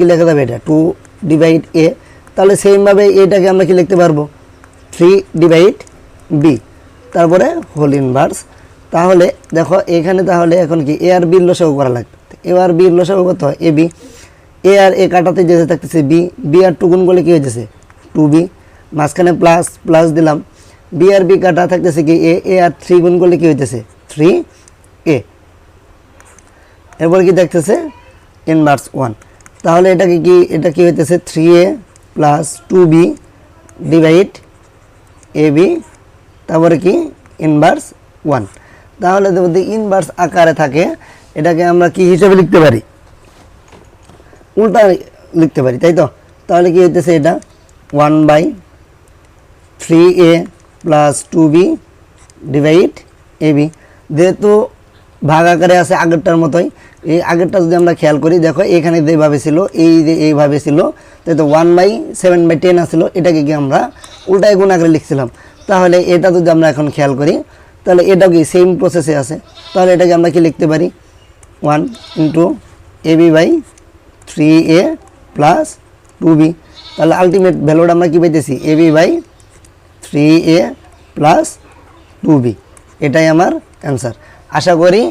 কি লেখা যাবে এটা? টু ডিভাইড এ তাহলে সেমভাবে এটাকে আমরা কি লিখতে পারব? থ্রি ডিভাইড বি তারপরে হোল ইনভার্স তাহলে দেখো, এখানে তাহলে এখন কি? এ আর বির লসাগু করা লাগবে। এ আর বির লসাগু কত হয়? এ বি এ আর এ কাটাতে যেতে থাকতেছে বি বি আর টু গুণ করলে কী হয়েছে টু বি মাঝখানে প্লাস প্লাস দিলাম। বি আর বি কাটা থাকতেছে কি? এ এ আর থ্রি গুণ করলে কী হইতেছে থ্রি এ এরপর কি দেখতেছে? ইনভার্স ওয়ান তাহলে এটাকে কি, এটা কি হইতেছে? Three A plus two B divide A B তারপরে কি? ইনভার্স ওয়ান তাহলে যদি ইনভার্স আকারে থাকে, এটাকে আমরা কি হিসেবে লিখতে পারি? উল্টা লিখতে পারি, তাই তো? তাহলে কি হইতেছে এটা? One by three A plus two B divide A B যেহেতু ভাগ আকারে আছে আগেরটার মতোই এই আগেরটা যদি আমরা খেয়াল করি, দেখো এখানে যেভাবে ছিল, এই যে এইভাবে ছিল, তো one by seven by ten আসছিল, এটাকে কি আমরা উল্টায় গুণ আকারে লিখছিলাম। তাহলে এটা যদি আমরা এখন খেয়াল করি, তাহলে এটাও কি সেম প্রসেসে আছে। তাহলে এটাকে আমরা কি লিখতে পারি? One into A B by three A plus two B তাহলে আলটিমেট ভ্যালুটা আমরা কী পাইতেছি? A B by three A plus two B এটাই আমার অ্যান্সার আশা করি